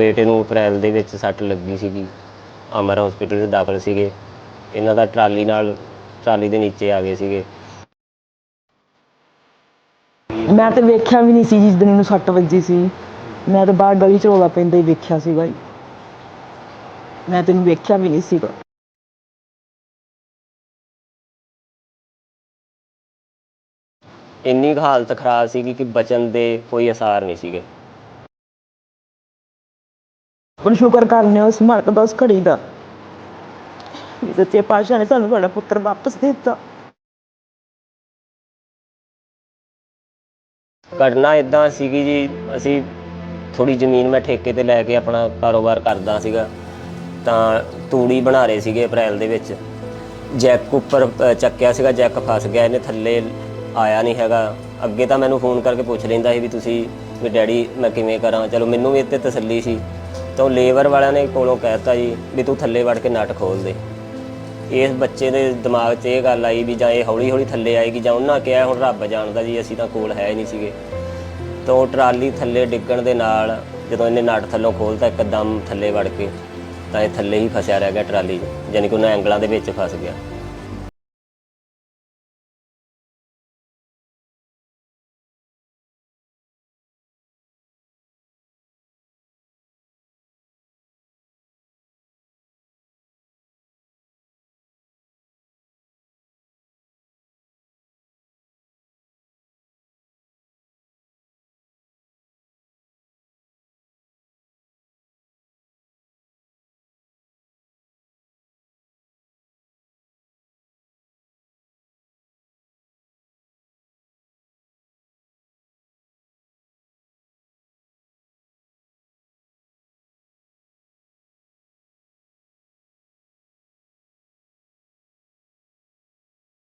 ਬੇਟੇ ਨੂੰ ਅਪ੍ਰੈਲ ਦੇ ਵਿੱਚ ਸੱਟ ਲੱਗੀ ਸੀਗੀ। ਅਮਰ ਹਸਪੀਟਲ 'ਚ ਦਾਖਲ ਸੀਗੇ। ਇਹਨਾਂ ਦਾ ਟਰਾਲੀ ਨਾਲ ਟਰਾਲੀ ਦੇ ਨੀਚੇ ਆ ਗਏ ਸੀਗੇ। ਮੈਂ ਤੇ ਵੇਖਿਆ ਵੀ ਨਹੀਂ ਸੀ ਜਿਸ ਦਿਨ ਇਹਨੂੰ ਸੱਟ ਵੱਜੀ ਸੀ। ਮੈਂ ਤਾਂ ਬਾਹਰ ਗਲੀ ਚ ਰੌਲਾ ਪੈਂਦਾ ਹੀ ਵੇਖਿਆ ਸੀਗਾ ਜੀ। ਮੈਂ ਤੈਨੂੰ ਵੇਖਿਆ ਵੀ ਨਹੀਂ ਸੀਗਾ। ਇੰਨੀ ਕੁ ਹਾਲਤ ਖਰਾਬ ਸੀਗੀ ਕਿ ਬਚਣ ਦੇ ਕੋਈ ਅਸਾਰ ਨਹੀਂ ਸੀਗੇ। ਪਰ ਸ਼ੁਕਰ ਕਰਨੇ ਉਸ ਮਾਲਕ ਦਾ, ਉਸ ਘੜੀ ਦਾ। ਵੀ ਸੱਚੇ ਪਾਤਸ਼ਾਹ ਨੇ ਸਾਨੂੰ ਸਾਡਾ ਪੁੱਤਰ ਵਾਪਸ ਦੇ ਦਿੱਤਾ। ਘਟਨਾ ਇਦਾਂ ਸੀਗੀ ਜੀ, ਅਸੀਂ ਥੋੜੀ ਜ਼ਮੀਨ ਮੈਂ ਠੇਕੇ ਤੇ ਲੈ ਕੇ ਆਪਣਾ ਕਾਰੋਬਾਰ ਕਰਦਾ ਸੀਗਾ। ਤਾਂ ਤੂੜੀ ਬਣਾ ਰਹੇ ਸੀਗੇ ਅਪ੍ਰੈਲ ਦੇ ਵਿੱਚ। ਜੈਕ ਉੱਪਰ ਚੱਕਿਆ ਸੀਗਾ, ਜੈਕ ਫਸ ਗਿਆ, ਇਹਨੇ ਥੱਲੇ ਆਇਆ ਨਹੀਂ ਹੈਗਾ। ਅੱਗੇ ਤਾਂ ਮੈਨੂੰ ਫੋਨ ਕਰਕੇ ਪੁੱਛ ਲੈਂਦਾ ਸੀ ਵੀ ਤੁਸੀਂ ਵੀ ਡੈਡੀ ਮੈਂ ਕਿਵੇਂ ਕਰਾਂ? ਚਲੋ, ਮੈਨੂੰ ਵੀ ਇੱਥੇ ਤਸੱਲੀ ਸੀ। ਤਾਂ ਉਹ ਲੇਬਰ ਵਾਲਿਆਂ ਨੇ ਕੋਲੋਂ ਕਹਿਤਾ ਜੀ ਵੀ ਤੂੰ ਥੱਲੇ ਵੜ ਕੇ ਨਟ ਖੋਲ ਦੇ। ਇਸ ਬੱਚੇ ਦੇ ਦਿਮਾਗ 'ਚ ਇਹ ਗੱਲ ਆਈ ਵੀ ਜਾਂ ਇਹ ਹੌਲੀ ਹੌਲੀ ਥੱਲੇ ਆਏਗੀ ਜਾਂ ਉਹਨਾਂ ਕਿਹਾ ਹੁਣ ਰੱਬ ਜਾਣਦਾ ਜੀ ਅਸੀਂ ਤਾਂ ਕੋਲ ਹੈ ਨਹੀਂ ਸੀਗੇ। ਤਾਂ ਉਹ ਟਰਾਲੀ ਥੱਲੇ ਡਿੱਗਣ ਦੇ ਨਾਲ ਜਦੋਂ ਇਹਨੇ ਨਟ ਥੱਲੋਂ ਖੋਲਤਾ ਇੱਕਦਮ ਥੱਲੇ ਵੜ ਕੇ ਤਾਂ ਇਹ ਥੱਲੇ ਹੀ ਫਸਿਆ ਰਹਿ ਗਿਆ ਟਰਾਲੀ 'ਚ ਯਾਨੀ ਕਿ ਉਹਨਾਂ ਐਂਗਲਾਂ ਦੇ ਵਿੱਚ ਫਸ ਗਿਆ।